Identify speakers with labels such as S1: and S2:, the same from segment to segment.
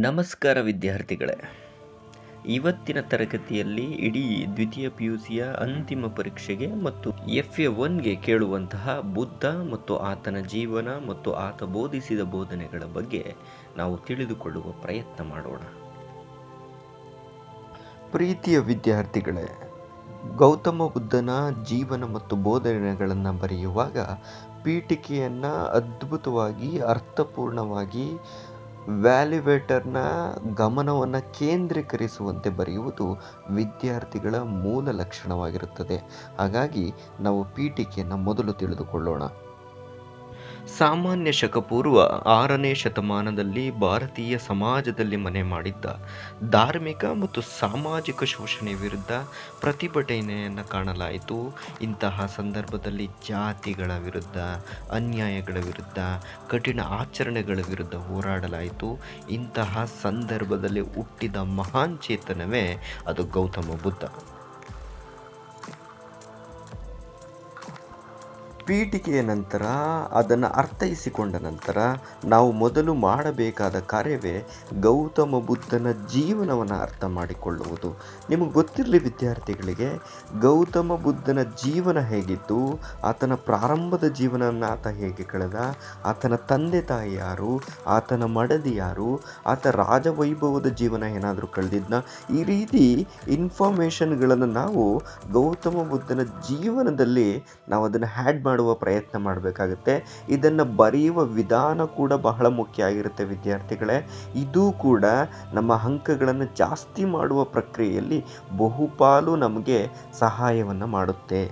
S1: ನಮಸ್ಕಾರ ವಿದ್ಯಾರ್ಥಿಗಳೇ. ಇವತ್ತಿನ ತರಗತಿಯಲ್ಲಿ ಇಡೀ ದ್ವಿತೀಯ ಪಿ ಯು ಸಿಯ ಅಂತಿಮ ಪರೀಕ್ಷೆಗೆ ಮತ್ತು ಎಫ್ ಎ ಒನ್ಗೆ ಕೇಳುವಂತಹ ಬುದ್ಧ ಮತ್ತು ಆತನ ಜೀವನ ಮತ್ತು ಆತ ಬೋಧಿಸಿದ ಬೋಧನೆಗಳ ಬಗ್ಗೆ ನಾವು ತಿಳಿದುಕೊಳ್ಳುವ ಪ್ರಯತ್ನ ಮಾಡೋಣ. ಪ್ರೀತಿಯ ವಿದ್ಯಾರ್ಥಿಗಳೇ, ಗೌತಮ ಬುದ್ಧನ ಜೀವನ ಮತ್ತು ಬೋಧನೆಗಳನ್ನು ಬರೆಯುವಾಗ ಪೀಠಿಕೆಯನ್ನು ಅದ್ಭುತವಾಗಿ, ಅರ್ಥಪೂರ್ಣವಾಗಿ ವ್ಯಾಲ್ಯುವೇಟರ್ನ ಗಮನವನ್ನು ಕೇಂದ್ರೀಕರಿಸುವಂತೆ ಬರೆಯುವುದು ವಿದ್ಯಾರ್ಥಿಗಳ ಮೂಲ ಲಕ್ಷಣವಾಗಿರುತ್ತದೆ. ಹಾಗಾಗಿ ನಾವು ಪೀಠಿಕೆಯನ್ನು ಮೊದಲು ತಿಳಿದುಕೊಳ್ಳೋಣ. ಸಾಮಾನ್ಯ ಶಕಪೂರ್ವ ಆರನೇ ಶತಮಾನದಲ್ಲಿ ಭಾರತೀಯ ಸಮಾಜದಲ್ಲಿ ಮನೆ ಮಾಡಿದ್ದ ಧಾರ್ಮಿಕ ಮತ್ತು ಸಾಮಾಜಿಕ ಶೋಷಣೆ ವಿರುದ್ಧ ಪ್ರತಿಭಟನೆಯನ್ನು ಕಾಣಲಾಯಿತು. ಇಂತಹ ಸಂದರ್ಭದಲ್ಲಿ ಜಾತಿಗಳ ವಿರುದ್ಧ, ಅನ್ಯಾಯಗಳ ವಿರುದ್ಧ, ಕಠಿಣ ಆಚರಣೆಗಳ ವಿರುದ್ಧ ಹೋರಾಡಲಾಯಿತು. ಇಂತಹ ಸಂದರ್ಭದಲ್ಲಿ ಹುಟ್ಟಿದ ಮಹಾನ್ ಚೇತನವೇ ಅದು ಗೌತಮ ಬುದ್ಧ. ಪೀಠಿಕೆಯ ನಂತರ, ಅದನ್ನು ಅರ್ಥೈಸಿಕೊಂಡ ನಂತರ, ನಾವು ಮೊದಲು ಮಾಡಬೇಕಾದ ಕಾರ್ಯವೇ ಗೌತಮ ಬುದ್ಧನ ಜೀವನವನ್ನು ಅರ್ಥ ಮಾಡಿಕೊಳ್ಳುವುದು. ನಿಮಗೆ ಗೊತ್ತಿರಲಿ ವಿದ್ಯಾರ್ಥಿಗಳಿಗೆ, ಗೌತಮ ಬುದ್ಧನ ಜೀವನ ಹೇಗಿತ್ತು, ಆತನ ಪ್ರಾರಂಭದ ಜೀವನವನ್ನು ಆತ ಹೇಗೆ ಕಳೆದ, ಆತನ ತಂದೆ ತಾಯಿ ಯಾರು, ಆತನ ಮಡದಿ ಯಾರು, ಆತ ರಾಜವೈಭವದ ಜೀವನ ಏನಾದರೂ ಕಳೆದಿದ್ನ? ಈ ರೀತಿ ಇನ್ಫಾರ್ಮೇಷನ್ಗಳನ್ನು ನಾವು ಗೌತಮ ಬುದ್ಧನ ಜೀವನದಲ್ಲಿ ನಾವು ಅದನ್ನು ಹ್ಯಾಡ್ ಮಾಡುವ ಪ್ರಯತ್ನ ಮಾಡಬೇಕಾಗುತ್ತೆ. ಇದನ್ನು ಬರೆಯುವ ವಿಧಾನ ಕೂಡ ಬಹಳ ಮುಖ್ಯ ಆಗಿರುತ್ತೆ ವಿದ್ಯಾರ್ಥಿಗಳೇ. ಇದು ಕೂಡ ನಮ್ಮ ಅಂಕಗಳನ್ನು ಜಾಸ್ತಿ ಮಾಡುವ ಪ್ರಕ್ರಿಯೆಯಲ್ಲಿ ಬಹುಪಾಲು ನಮಗೆ ಸಹಾಯವನ್ನು ಮಾಡುತ್ತೆ.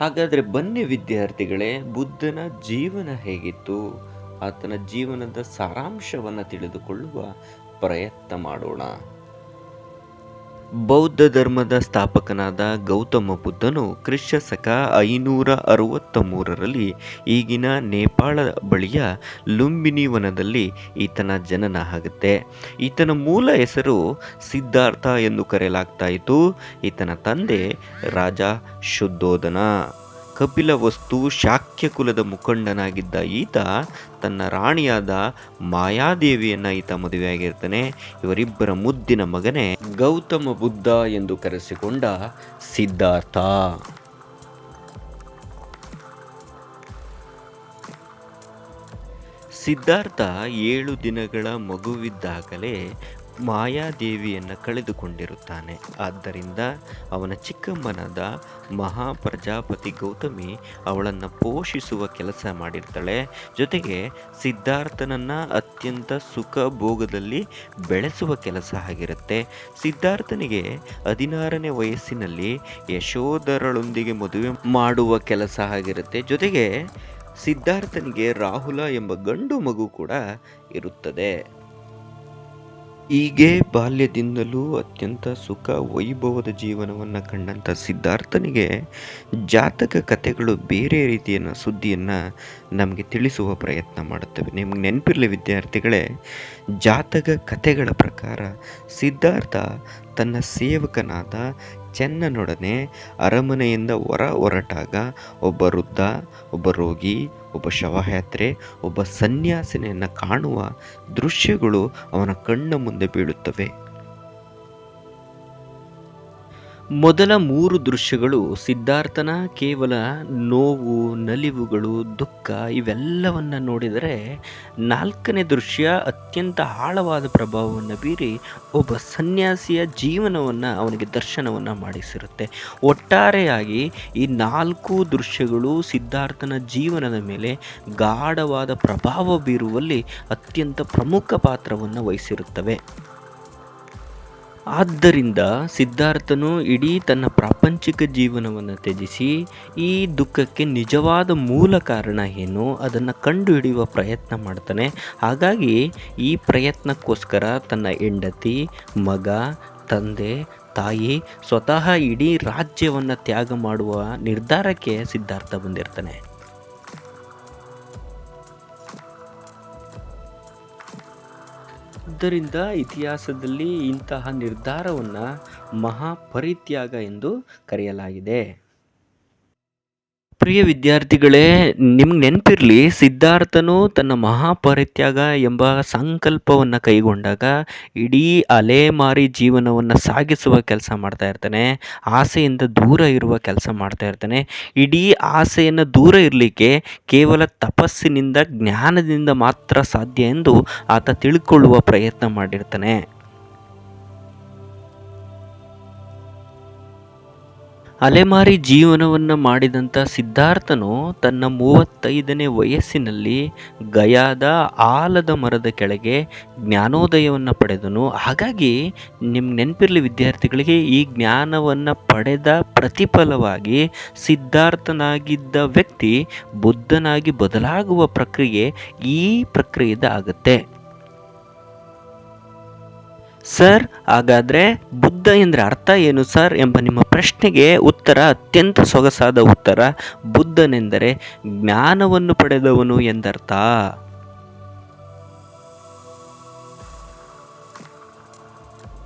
S1: ಹಾಗಾದರೆ ಬನ್ನಿ ವಿದ್ಯಾರ್ಥಿಗಳೇ, ಬುದ್ಧನ ಜೀವನ ಹೇಗಿತ್ತು? ಆತನ ಜೀವನದ ಸಾರಾಂಶವನ್ನು ತಿಳಿದುಕೊಳ್ಳುವ ಪ್ರಯತ್ನ ಮಾಡೋಣ. ಬೌದ್ಧ ಧರ್ಮದ ಸ್ಥಾಪಕನಾದ ಗೌತಮ ಬುದ್ಧನು ಕ್ರಿಸ್ತ ಶಕ ಐನೂರ ಅರವತ್ತ ಮೂರರಲ್ಲಿ ಈಗಿನ ನೇಪಾಳ ಬಳಿಯ ಲುಂಬಿನಿ ವನದಲ್ಲಿ ಈತನ ಜನನ ಆಗುತ್ತೆ ಈತನ ಮೂಲ ಹೆಸರು ಸಿದ್ಧಾರ್ಥ ಎಂದು ಕರೆಯಲಾಗ್ತಾ ಇತ್ತು. ಈತನ ತಂದೆ ರಾಜ ಶುದ್ಧೋಧನ. ಕಪಿಲ ವಸ್ತು ಶಾಕ್ಯ ಕುಲದ ಮುಖಂಡನಾಗಿದ್ದ ಈತ ತನ್ನ ರಾಣಿಯಾದ ಮಾಯಾದೇವಿಯನ್ನ ಈತ ಮದುವೆಯಾಗಿರ್ತಾನೆ. ಇವರಿಬ್ಬರ ಮುದ್ದಿನ ಮಗನೇ ಗೌತಮ ಬುದ್ಧ ಎಂದು ಕರೆಸಿಕೊಂಡ ಸಿದ್ಧಾರ್ಥ. ಸಿದ್ಧಾರ್ಥ ಏಳು ದಿನಗಳ ಮಗುವಿದ್ದಾಗಲೇ ಮಾಯಾದೇವಿಯನ್ನು ಕಳೆದುಕೊಂಡಿರುತ್ತಾನೆ. ಆದ್ದರಿಂದ ಅವನ ಚಿಕ್ಕಮ್ಮನಾದ ಮಹಾಪ್ರಜಾಪತಿ ಗೌತಮಿ ಅವಳನ್ನು ಪೋಷಿಸುವ ಕೆಲಸ ಮಾಡಿರ್ತಾಳೆ. ಜೊತೆಗೆ ಸಿದ್ಧಾರ್ಥನನ್ನು ಅತ್ಯಂತ ಸುಖ ಭೋಗದಲ್ಲಿ ಬೆಳೆಸುವ ಕೆಲಸ ಆಗಿರುತ್ತೆ. ಸಿದ್ಧಾರ್ಥನಿಗೆ ಹದಿನಾರನೇ ವಯಸ್ಸಿನಲ್ಲಿ ಯಶೋಧರಳೊಂದಿಗೆ ಮದುವೆ ಮಾಡುವ ಕೆಲಸ ಆಗಿರುತ್ತೆ. ಜೊತೆಗೆ ಸಿದ್ಧಾರ್ಥನಿಗೆ ರಾಹುಲ ಎಂಬ ಗಂಡು ಮಗು ಕೂಡ ಇರುತ್ತದೆ. ಹೀಗೆ ಬಾಲ್ಯದಿಂದಲೂ ಅತ್ಯಂತ ಸುಖ ವೈಭವದ ಜೀವನವನ್ನು ಕಂಡಂಥ ಸಿದ್ಧಾರ್ಥನಿಗೆ ಜಾತಕ ಕಥೆಗಳು ಬೇರೆ ರೀತಿಯ ಸುದ್ದಿಯನ್ನು ನಮಗೆ ತಿಳಿಸುವ ಪ್ರಯತ್ನ ಮಾಡುತ್ತವೆ. ನಿಮ್ಗೆ ನೆನಪಿರಲಿ ವಿದ್ಯಾರ್ಥಿಗಳೇ, ಜಾತಕ ಕಥೆಗಳ ಪ್ರಕಾರ ಸಿದ್ಧಾರ್ಥ ತನ್ನ ಸೇವಕನಾದ ಚೆನ್ನನೊಡನೆ ಅರಮನೆಯಿಂದ ಹೊರ ಹೊರಟಾಗ ಒಬ್ಬ ವೃದ್ಧ, ಒಬ್ಬ ರೋಗಿ, ಒಬ್ಬ ಶವಯಾತ್ರೆ, ಒಬ್ಬ ಸನ್ಯಾಸಿನಿಯನ್ನು ಕಾಣುವ ದೃಶ್ಯಗಳು ಅವನ ಕಣ್ಣ ಮುಂದೆ ಬೀಳುತ್ತವೆ. ಮೊದಲ ಮೂರು ದೃಶ್ಯಗಳು ಸಿದ್ಧಾರ್ಥನ ಕೇವಲ ನೋವು, ನಲಿವುಗಳು, ದುಃಖ ಇವೆಲ್ಲವನ್ನ ನೋಡಿದರೆ ನಾಲ್ಕನೇ ದೃಶ್ಯ ಅತ್ಯಂತ ಆಳವಾದ ಪ್ರಭಾವವನ್ನು ಬೀರಿ ಒಬ್ಬ ಸನ್ಯಾಸಿಯ ಜೀವನವನ್ನು ಅವನಿಗೆ ದರ್ಶನವನ್ನು ಮಾಡಿಸಿರುತ್ತೆ. ಒಟ್ಟಾರೆಯಾಗಿ ಈ ನಾಲ್ಕು ದೃಶ್ಯಗಳು ಸಿದ್ಧಾರ್ಥನ ಜೀವನದ ಮೇಲೆ ಗಾಢವಾದ ಪ್ರಭಾವ ಬೀರುವಲ್ಲಿ ಅತ್ಯಂತ ಪ್ರಮುಖ ಪಾತ್ರವನ್ನು ವಹಿಸಿರುತ್ತವೆ. ಆದ್ದರಿಂದ ಸಿದ್ಧಾರ್ಥನು ಇಡೀ ತನ್ನ ಪ್ರಾಪಂಚಿಕ ಜೀವನವನ್ನು ತ್ಯಜಿಸಿ ಈ ದುಃಖಕ್ಕೆ ನಿಜವಾದ ಮೂಲ ಕಾರಣ ಏನು ಅದನ್ನು ಕಂಡುಹಿಡಿಯುವ ಪ್ರಯತ್ನ ಮಾಡ್ತಾನೆ. ಹಾಗಾಗಿ ಈ ಪ್ರಯತ್ನಕ್ಕೋಸ್ಕರ ತನ್ನ ಹೆಂಡತಿ, ಮಗ, ತಂದೆ, ತಾಯಿ ಸ್ವತಃ ಇಡೀ ರಾಜ್ಯವನ್ನು ತ್ಯಾಗ ಮಾಡುವ ನಿರ್ಧಾರಕ್ಕೆ ಸಿದ್ಧಾರ್ಥ ಬಂದಿರ್ತಾನೆ. ಆದ್ದರಿಂದ ಇತಿಹಾಸದಲ್ಲಿ ಇಂತಹ ನಿರ್ಧಾರವನ್ನು ಮಹಾಪರಿತ್ಯಾಗ ಎಂದು ಕರೆಯಲಾಗಿದೆ.
S2: ಪ್ರಿಯ ವಿದ್ಯಾರ್ಥಿಗಳೇ, ನಿಮ್ಗೆ ನೆನಪಿರಲಿ, ಸಿದ್ಧಾರ್ಥನು ತನ್ನ ಮಹಾಪರಿತ್ಯಾಗ ಎಂಬ ಸಂಕಲ್ಪವನ್ನು ಕೈಗೊಂಡಾಗ ಇಡೀ ಅಲೆಮಾರಿ ಜೀವನವನ್ನು ಸಾಗಿಸುವ ಕೆಲಸ ಮಾಡ್ತಾ ಇರ್ತಾನೆ, ಆಸೆಯಿಂದ ದೂರ ಇರುವ ಕೆಲಸ ಮಾಡ್ತಾ ಇರ್ತಾನೆ. ಇಡೀ ಆಸೆಯನ್ನು ದೂರ ಇರಲಿಕ್ಕೆ ಕೇವಲ ತಪಸ್ಸಿನಿಂದ, ಜ್ಞಾನದಿಂದ ಮಾತ್ರ ಸಾಧ್ಯ ಎಂದು ಆತ ತಿಳ್ಕೊಳ್ಳುವ ಪ್ರಯತ್ನ ಮಾಡಿರ್ತಾನೆ. ಅಲೆಮಾರಿ ಜೀವನವನ್ನು ಮಾಡಿದಂಥ ಸಿದ್ಧಾರ್ಥನು ತನ್ನ ಮೂವತ್ತೈದನೇ ವಯಸ್ಸಿನಲ್ಲಿ ಗಯಾದ ಆಲದ ಮರದ ಕೆಳಗೆ ಜ್ಞಾನೋದಯವನ್ನು ಪಡೆದನು. ಹಾಗಾಗಿ ನಿಮ್ಗೆ ನೆನಪಿರಲಿ ವಿದ್ಯಾರ್ಥಿಗಳಿಗೆ, ಈ ಜ್ಞಾನವನ್ನು ಪಡೆದ ಪ್ರತಿಫಲವಾಗಿ ಸಿದ್ಧಾರ್ಥನಾಗಿದ್ದ ವ್ಯಕ್ತಿ ಬುದ್ಧನಾಗಿ ಬದಲಾಗುವ ಪ್ರಕ್ರಿಯೆ ಈ ಪ್ರಕ್ರಿಯೆಯಿಂದ ಆಗುತ್ತೆ. ಸರ್, ಹಾಗಾದರೆ ಬುದ್ಧ ಎಂದರೆ ಅರ್ಥ ಏನು ಸರ್ ಎಂಬ ನಿಮ್ಮ ಪ್ರಶ್ನೆಗೆ ಉತ್ತರ ಅತ್ಯಂತ ಸೊಗಸಾದ ಉತ್ತರ, ಬುದ್ಧನೆಂದರೆ ಜ್ಞಾನವನ್ನು ಪಡೆದವನು ಎಂದರ್ಥ.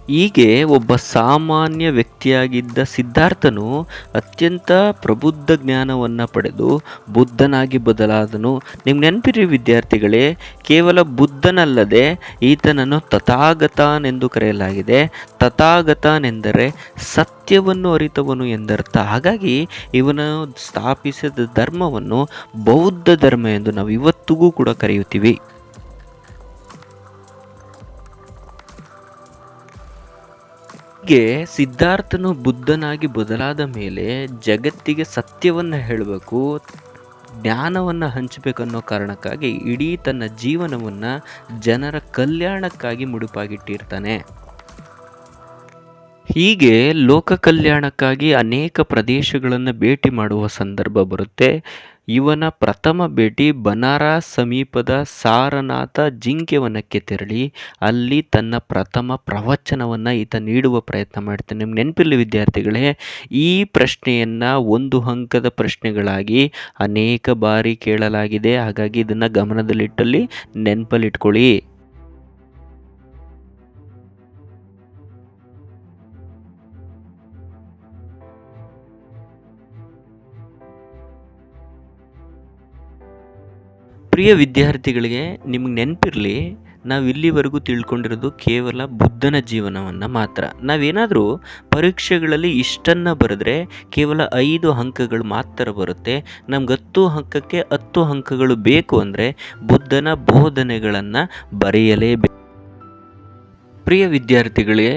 S2: ಹೀಗೆ ಒಬ್ಬ ಸಾಮಾನ್ಯ ವ್ಯಕ್ತಿಯಾಗಿದ್ದ ಸಿದ್ಧಾರ್ಥನು ಅತ್ಯಂತ ಪ್ರಬುದ್ಧ ಜ್ಞಾನವನ್ನು ಪಡೆದು ಬುದ್ಧನಾಗಿ ಬದಲಾದನು. ನಿಮ್ಮ ನೆನಪಿರಿ ವಿದ್ಯಾರ್ಥಿಗಳೇ, ಕೇವಲ ಬುದ್ಧನಲ್ಲದೆ ಈತನನ್ನು ತಥಾಗತನೆಂದು ಕರೆಯಲಾಗಿದೆ. ತಥಾಗತನೆಂದರೆ ಸತ್ಯವನ್ನು ಅರಿತವನು ಎಂದರ್ಥ. ಹಾಗಾಗಿ ಇವನು ಸ್ಥಾಪಿಸಿದ ಧರ್ಮವನ್ನು ಬೌದ್ಧ ಧರ್ಮ ಎಂದು ನಾವು ಇವತ್ತಿಗೂ ಕೂಡ ಕರೆಯುತ್ತೀವಿ. ಹೀಗೆ ಸಿದ್ಧಾರ್ಥನು ಬುದ್ಧನಾಗಿ ಬದಲಾದ ಮೇಲೆ ಜಗತ್ತಿಗೆ ಸತ್ಯವನ್ನು ಹೇಳಬೇಕು, ಜ್ಞಾನವನ್ನು ಹಂಚಬೇಕನ್ನೋ ಕಾರಣಕ್ಕಾಗಿ ಇಡೀ ತನ್ನ ಜೀವನವನ್ನು ಜನರ ಕಲ್ಯಾಣಕ್ಕಾಗಿ ಮುಡುಪಾಗಿಟ್ಟಿರ್ತಾನೆ. ಹೀಗೆ ಲೋಕ ಕಲ್ಯಾಣಕ್ಕಾಗಿ ಅನೇಕ ಪ್ರದೇಶಗಳನ್ನು ಭೇಟಿ ಮಾಡುವ ಸಂದರ್ಭ ಬರುತ್ತೆ. ಇವನ ಪ್ರಥಮ ಭೇಟಿ ಬನಾರಸ್ ಸಮೀಪದ ಸಾರನಾಥ ಜಿಂಕೆವನಕ್ಕೆ ತೆರಳಿ, ಅಲ್ಲಿ ತನ್ನ ಪ್ರಥಮ ಪ್ರವಚನವನ್ನು ಈತ ನೀಡುವ ಪ್ರಯತ್ನ ಮಾಡ್ತಾನೆ. ನಿಮ್ಗೆ ನೆನಪಿರಲಿ ವಿದ್ಯಾರ್ಥಿಗಳೇ, ಈ ಪ್ರಶ್ನೆಯನ್ನು ಒಂದು ಅಂಕದ ಪ್ರಶ್ನೆಗಳಾಗಿ ಅನೇಕ ಬಾರಿ ಕೇಳಲಾಗಿದೆ. ಹಾಗಾಗಿ ಇದನ್ನು ಗಮನದಲ್ಲಿಟ್ಟಲ್ಲಿ ನೆನಪಲ್ಲಿಟ್ಕೊಳ್ಳಿ. ಪ್ರಿಯ ವಿದ್ಯಾರ್ಥಿಗಳಿಗೆ ನಿಮ್ಗೆ ನೆನಪಿರಲಿ, ನಾವು ಇಲ್ಲಿವರೆಗೂ ತಿಳ್ಕೊಂಡಿರೋದು ಕೇವಲ ಬುದ್ಧನ ಜೀವನವನ್ನು ಮಾತ್ರ. ನಾವೇನಾದರೂ ಪರೀಕ್ಷೆಗಳಲ್ಲಿ ಇಷ್ಟನ್ನು ಬರೆದ್ರೆ ಕೇವಲ ಐದು ಅಂಕಗಳು ಮಾತ್ರ ಬರುತ್ತೆ. ನಮ್ಗೆ ಹತ್ತು ಅಂಕಕ್ಕೆ ಹತ್ತು ಅಂಕಗಳು ಬೇಕು ಅಂದರೆ ಬುದ್ಧನ ಬೋಧನೆಗಳನ್ನು ಬರೆಯಲೇಬೇಕು ಪ್ರಿಯ ವಿದ್ಯಾರ್ಥಿಗಳೇ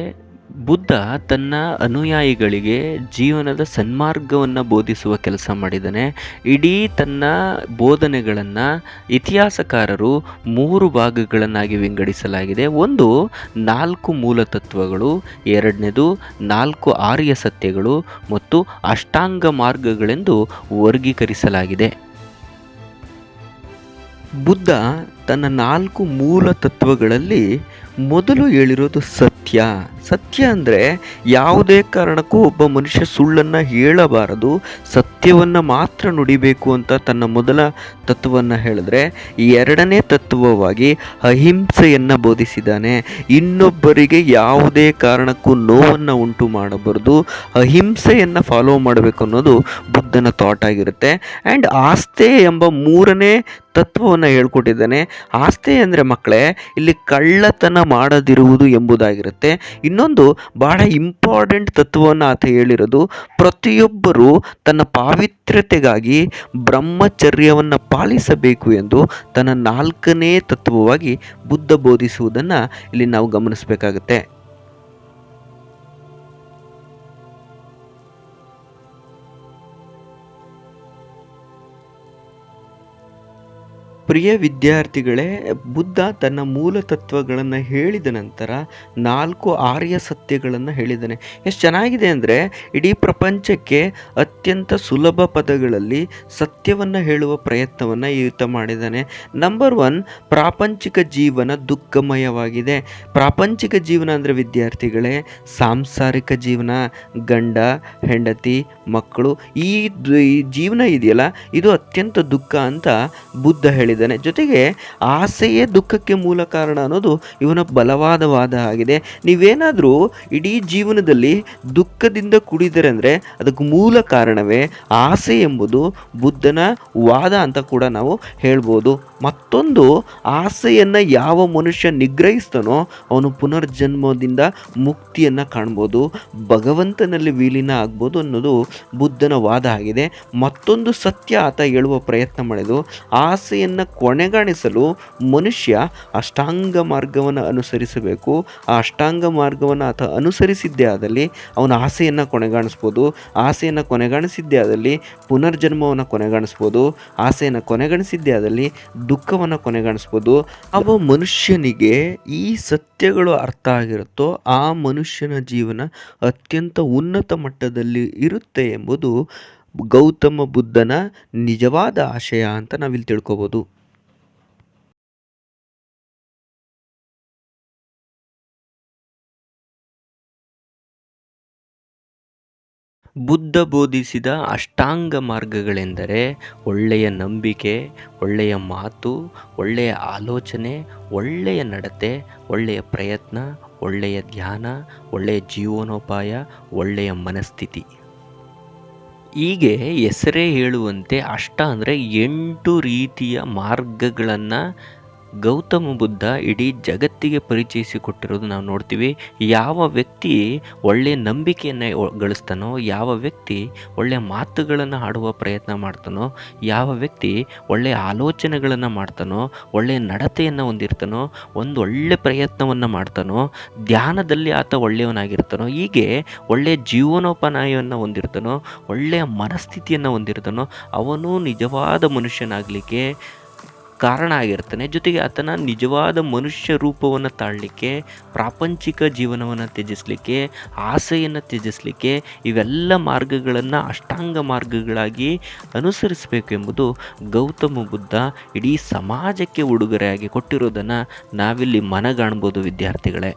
S2: ಬುದ್ಧ ತನ್ನ ಅನುಯಾಯಿಗಳಿಗೆ ಜೀವನದ ಸನ್ಮಾರ್ಗವನ್ನು ಬೋಧಿಸುವ ಕೆಲಸ ಮಾಡಿದ್ದಾನೆ ಇಡೀ ತನ್ನ ಬೋಧನೆಗಳನ್ನು ಇತಿಹಾಸಕಾರರು ಮೂರು ಭಾಗಗಳನ್ನಾಗಿ ವಿಂಗಡಿಸಲಾಗಿದೆ. ಒಂದು, ನಾಲ್ಕು ಮೂಲ ತತ್ವಗಳು, ಎರಡನೇದು, ನಾಲ್ಕು ಆರ್ಯ ಸತ್ಯಗಳು ಮತ್ತು ಅಷ್ಟಾಂಗ ಮಾರ್ಗಗಳೆಂದು ವರ್ಗೀಕರಿಸಲಾಗಿದೆ. ಬುದ್ಧ ತನ್ನ ನಾಲ್ಕು ಮೂಲ ತತ್ವಗಳಲ್ಲಿ ಮೊದಲು ಹೇಳಿರೋದು ಸತ್ಯ. ಸತ್ಯ. ಸತ್ಯ ಅಂದರೆ ಯಾವುದೇ ಕಾರಣಕ್ಕೂ ಒಬ್ಬ ಮನುಷ್ಯ ಸುಳ್ಳನ್ನು ಹೇಳಬಾರದು, ಸತ್ಯವನ್ನು ಮಾತ್ರ ನುಡಿಬೇಕು ಅಂತ ತನ್ನ ಮೊದಲ ತತ್ವವನ್ನು ಹೇಳಿದ್ರೆ ಎರಡನೇ ತತ್ವವಾಗಿ ಅಹಿಂಸೆಯನ್ನು ಬೋಧಿಸಿದ್ದಾನೆ. ಇನ್ನೊಬ್ಬರಿಗೆ ಯಾವುದೇ ಕಾರಣಕ್ಕೂ ನೋವನ್ನು ಉಂಟು ಮಾಡಬಾರ್ದು, ಅಹಿಂಸೆಯನ್ನು ಫಾಲೋ ಮಾಡಬೇಕು ಅನ್ನೋದು ಬುದ್ಧನ ಥಾಟ್ ಆಗಿರುತ್ತೆ. ಆ್ಯಂಡ್ ಆಸ್ತೆ ಎಂಬ ಮೂರನೇ ತತ್ವವನ್ನು ಹೇಳ್ಕೊಟ್ಟಿದ್ದಾನೆ. ಆಸ್ತಿ ಅಂದರೆ ಮಕ್ಕಳೇ, ಇಲ್ಲಿ ಕಳ್ಳತನ ಮಾಡದಿರುವುದು ಎಂಬುದಾಗಿರುತ್ತೆ. ಇನ್ನೊಂದು ಬಹಳ ಇಂಪಾರ್ಟೆಂಟ್ ತತ್ವವನ್ನು ಆತ ಹೇಳಿರೋದು, ಪ್ರತಿಯೊಬ್ಬರೂ ತನ್ನ ಪಾವಿತ್ರ್ಯತೆಗಾಗಿ ಬ್ರಹ್ಮಚರ್ಯವನ್ನು ಪಾಲಿಸಬೇಕು ಎಂದು ತನ್ನ ನಾಲ್ಕನೇ ತತ್ವವಾಗಿ ಬುದ್ಧ ಬೋಧಿಸುವುದನ್ನು ಇಲ್ಲಿ ನಾವು ಗಮನಿಸಬೇಕಾಗುತ್ತೆ. ಪ್ರಿಯ ವಿದ್ಯಾರ್ಥಿಗಳೇ, ಬುದ್ಧ ತನ್ನ ಮೂಲ ತತ್ವಗಳನ್ನು ಹೇಳಿದ ನಂತರ ನಾಲ್ಕು ಆರ್ಯ ಸತ್ಯಗಳನ್ನು ಹೇಳಿದ್ದಾನೆ ಎಷ್ಟು ಚೆನ್ನಾಗಿದೆ ಅಂದರೆ, ಇಡೀ ಪ್ರಪಂಚಕ್ಕೆ ಅತ್ಯಂತ ಸುಲಭ ಪದಗಳಲ್ಲಿ ಸತ್ಯವನ್ನು ಹೇಳುವ ಪ್ರಯತ್ನವನ್ನು ಈತ ಮಾಡಿದ್ದಾನೆ ನಂಬರ್ ಒನ್ ಪ್ರಾಪಂಚಿಕ ಜೀವನ ದುಃಖಮಯವಾಗಿದೆ. ಪ್ರಾಪಂಚಿಕ ಜೀವನ ಅಂದರೆ ವಿದ್ಯಾರ್ಥಿಗಳೇ, ಸಾಂಸಾರಿಕ ಜೀವನ, ಗಂಡ, ಹೆಂಡತಿ, ಮಕ್ಕಳು, ಈ ಜೀವನ ಇದೆಯಲ್ಲ, ಇದು ಅತ್ಯಂತ ದುಃಖ ಅಂತ ಬುದ್ಧ ಹೇಳಿದ ಹೇಳಿದ್ದಾನೆ ಜೊತೆಗೆ ಆಸೆಯೇ ದುಃಖಕ್ಕೆ ಮೂಲ ಕಾರಣ ಅನ್ನೋದು ಇವನ ಬಲವಾದ ವಾದ ಆಗಿದೆ ನೀವೇನಾದರೂ ಇಡೀ ಜೀವನದಲ್ಲಿ ದುಃಖದಿಂದ ಕುಡಿದರೆ ಅಂದರೆ ಅದಕ್ಕೆ ಮೂಲ ಕಾರಣವೇ ಆಸೆ ಎಂಬುದು ಬುದ್ಧನ ವಾದ ಅಂತ ಕೂಡ ನಾವು ಹೇಳ್ಬೋದು. ಮತ್ತೊಂದು ಆಸೆಯನ್ನು ಯಾವ ಮನುಷ್ಯ ನಿಗ್ರಹಿಸ್ತಾನೋ ಅವನು ಪುನರ್ಜನ್ಮದಿಂದ ಮುಕ್ತಿಯನ್ನು ಕಾಣ್ಬೋದು. ಭಗವಂತನಲ್ಲಿ ವಿಲೀನ ಆಗ್ಬೋದು ಅನ್ನೋದು ಬುದ್ಧನ ವಾದ ಆಗಿದೆ. ಮತ್ತೊಂದು ಸತ್ಯ ಆತ ಹೇಳುವ ಪ್ರಯತ್ನ ಮಾಡಿದು ಆಸೆಯನ್ನು ಕೊನೆಗಾಣಿಸಲು ಮನುಷ್ಯ ಅಷ್ಟಾಂಗ ಮಾರ್ಗವನ್ನು ಅನುಸರಿಸಬೇಕು. ಆ ಅಷ್ಟಾಂಗ ಮಾರ್ಗವನ್ನು ಆತ ಅನುಸರಿಸಿದ್ದೇ ಆದಲ್ಲಿ ಅವನ ಆಸೆಯನ್ನು ಕೊನೆಗಾಣಿಸ್ಬೋದು. ಆಸೆಯನ್ನು ಕೊನೆಗಾಣಿಸಿದ್ದೇ ಆದಲ್ಲಿ ಪುನರ್ಜನ್ಮವನ್ನು ಕೊನೆಗಾಣಿಸ್ಬೋದು. ಆಸೆಯನ್ನು ಕೊನೆಗಾಣಿಸಿದ್ದೇ ಆದಲ್ಲಿ ದುಃಖವನ್ನು ಕೊನೆಗಾಣಿಸ್ಬೋದು. ಅವ ಮನುಷ್ಯನಿಗೆ ಈ ಸತ್ಯಗಳು ಅರ್ಥ ಆಗಿರುತ್ತೋ ಆ ಮನುಷ್ಯನ ಜೀವನ ಅತ್ಯಂತ ಉನ್ನತ ಮಟ್ಟದಲ್ಲಿ ಇರುತ್ತೆ ಎಂಬುದು ಗೌತಮ ಬುದ್ಧನ ನಿಜವಾದ ಆಶಯ ಅಂತ ನಾವಿಲ್ಲಿ ತಿಳ್ಕೊಬೋದು. ಬುದ್ಧ ಬೋಧಿಸಿದ ಅಷ್ಟಾಂಗ ಮಾರ್ಗಗಳೆಂದರೆ ಒಳ್ಳೆಯ ನಂಬಿಕೆ, ಒಳ್ಳೆಯ ಮಾತು, ಒಳ್ಳೆಯ ಆಲೋಚನೆ, ಒಳ್ಳೆಯ ನಡತೆ, ಒಳ್ಳೆಯ ಪ್ರಯತ್ನ, ಒಳ್ಳೆಯ ಧ್ಯಾನ, ಒಳ್ಳೆಯ ಜೀವನೋಪಾಯ, ಒಳ್ಳೆಯ ಮನಸ್ಥಿತಿ. ಹೀಗೆ ಹೆಸರೇ ಹೇಳುವಂತೆ ಅಷ್ಟ ಅಂದರೆ ಎಂಟು ರೀತಿಯ ಮಾರ್ಗಗಳನ್ನು ಗೌತಮ ಬುದ್ಧ ಇಡೀ ಜಗತ್ತಿಗೆ ಪರಿಚಯಿಸಿಕೊಟ್ಟಿರೋದು ನಾವು ನೋಡ್ತೀವಿ. ಯಾವ ವ್ಯಕ್ತಿ ಒಳ್ಳೆಯ ನಂಬಿಕೆಯನ್ನು ಗಳಿಸ್ತಾನೋ, ಯಾವ ವ್ಯಕ್ತಿ ಒಳ್ಳೆಯ ಮಾತುಗಳನ್ನು ಆಡುವ ಪ್ರಯತ್ನ ಮಾಡ್ತಾನೋ, ಯಾವ ವ್ಯಕ್ತಿ ಒಳ್ಳೆಯ ಆಲೋಚನೆಗಳನ್ನು ಮಾಡ್ತಾನೋ ಒಳ್ಳೆಯ ನಡತೆಯನ್ನು ಹೊಂದಿರ್ತಾನೋ, ಒಂದು ಒಳ್ಳೆ ಪ್ರಯತ್ನವನ್ನು ಮಾಡ್ತಾನೋ, ಧ್ಯಾನದಲ್ಲಿ ಆತ ಒಳ್ಳೆಯವನಾಗಿರ್ತಾನೋ, ಹೀಗೆ ಒಳ್ಳೆಯ ಜೀವನೋಪಾಯವನ್ನು ಹೊಂದಿರ್ತಾನೋ ಒಳ್ಳೆಯ ಮನಸ್ಥಿತಿಯನ್ನು ಹೊಂದಿರ್ತಾನೋ, ಅವನು ನಿಜವಾದ ಮನುಷ್ಯನಾಗಲಿಕ್ಕೆ ಕಾರಣ ಆಗಿರ್ತಾನೆ. ಜೊತೆಗೆ ಆತನ ನಿಜವಾದ ಮನುಷ್ಯ ರೂಪವನ್ನು ತಾಳಲಿಕ್ಕೆ, ಪ್ರಾಪಂಚಿಕ ಜೀವನವನ್ನು ತ್ಯಜಿಸಲಿಕ್ಕೆ, ಆಸೆಯನ್ನು ತ್ಯಜಿಸಲಿಕ್ಕೆ ಇವೆಲ್ಲ ಮಾರ್ಗಗಳನ್ನು ಅಷ್ಟಾಂಗ ಮಾರ್ಗಗಳಾಗಿ ಅನುಸರಿಸಬೇಕು ಎಂಬುದು ಗೌತಮ ಬುದ್ಧ ಇಡೀ ಸಮಾಜಕ್ಕೆ ಉಡುಗೊರೆಯಾಗಿ ಕೊಟ್ಟಿರೋದನ್ನು ನಾವಿಲ್ಲಿ ಮನಗಾಣ್ಬೋದು ವಿದ್ಯಾರ್ಥಿಗಳೇ.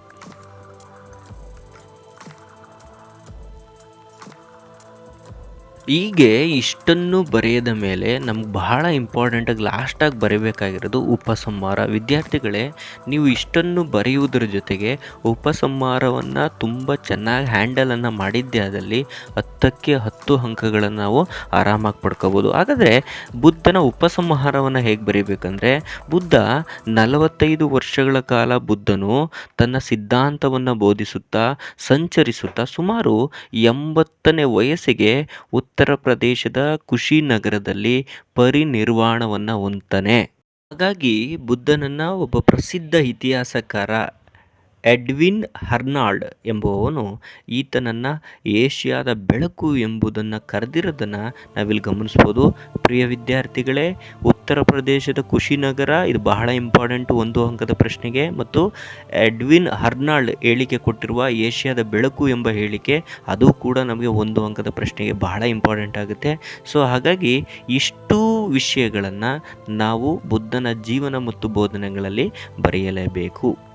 S2: ಹೀಗೆ ಇಷ್ಟನ್ನು ಬರೆಯದ ಮೇಲೆ ನಮ್ಗೆ ಬಹಳ ಇಂಪಾರ್ಟೆಂಟಾಗಿ ಲಾಸ್ಟಾಗಿ ಬರೀಬೇಕಾಗಿರೋದು ಉಪಸಂಹಾರ. ವಿದ್ಯಾರ್ಥಿಗಳೇ, ನೀವು ಇಷ್ಟನ್ನು ಬರೆಯುವುದರ ಜೊತೆಗೆ ಉಪಸಂಹಾರವನ್ನು ತುಂಬ ಚೆನ್ನಾಗಿ ಹ್ಯಾಂಡಲನ್ನು ಮಾಡಿದ್ದೇ ಆದಲ್ಲಿ ಹತ್ತಕ್ಕೆ ಹತ್ತು ಅಂಕಗಳನ್ನು ನಾವು ಆರಾಮಾಗಿ ಪಡ್ಕೋಬೋದು. ಹಾಗಾದರೆ ಬುದ್ಧನ ಉಪಸಂಹಾರವನ್ನು ಹೇಗೆ ಬರೀಬೇಕಂದ್ರೆ, ಬುದ್ಧ ನಲವತ್ತೈದು ವರ್ಷಗಳ ಕಾಲ ಬುದ್ಧನು ತನ್ನ ಸಿದ್ಧಾಂತವನ್ನು ಬೋಧಿಸುತ್ತಾ, ಸಂಚರಿಸುತ್ತಾ ಸುಮಾರು ಎಂಬತ್ತನೇ ವಯಸ್ಸಿಗೆ ಉತ್ತರ ಪ್ರದೇಶದ ಕುಶಿನಗರದಲ್ಲಿ ಪರಿನಿರ್ವಾಣವನ್ನು ಹೊಂದ್ತಾನೆ. ಹಾಗಾಗಿ ಬುದ್ಧನನ್ನು ಒಬ್ಬ ಪ್ರಸಿದ್ಧ ಇತಿಹಾಸಕಾರ ಎಡ್ವಿನ್ ಹರ್ನಾಲ್ಡ್ ಎಂಬುವವನು ಈತನನ್ನು ಏಷ್ಯಾದ ಬೆಳಕು ಎಂಬುದನ್ನು ಕರೆದಿರೋದನ್ನು ನಾವಿಲ್ಲಿ ಗಮನಿಸ್ಬೋದು. ಪ್ರಿಯ ವಿದ್ಯಾರ್ಥಿಗಳೇ, ಉತ್ತರ ಪ್ರದೇಶದ ಕುಶಿನಗರ ಇದು ಬಹಳ ಇಂಪಾರ್ಟೆಂಟ್ ಒಂದು ಅಂಕದ ಪ್ರಶ್ನೆಗೆ ಮತ್ತು ಎಡ್ವಿನ್ ಹರ್ನಾಲ್ಡ್ ಹೇಳಿಕೆ ಕೊಟ್ಟಿರುವ ಏಷ್ಯಾದ ಬೆಳಕು ಎಂಬ ಹೇಳಿಕೆ ಅದು ಕೂಡ ನಮಗೆ ಒಂದು ಅಂಕದ ಪ್ರಶ್ನೆಗೆ ಬಹಳ ಇಂಪಾರ್ಟೆಂಟ್ ಆಗುತ್ತೆ. ಸೊ ಹಾಗಾಗಿ ಇಷ್ಟು ವಿಷಯಗಳನ್ನು ನಾವು ಬುದ್ಧನ ಜೀವನ ಮತ್ತು ಬೋಧನೆಗಳಲ್ಲಿ ಬರೆಯಲೇಬೇಕು.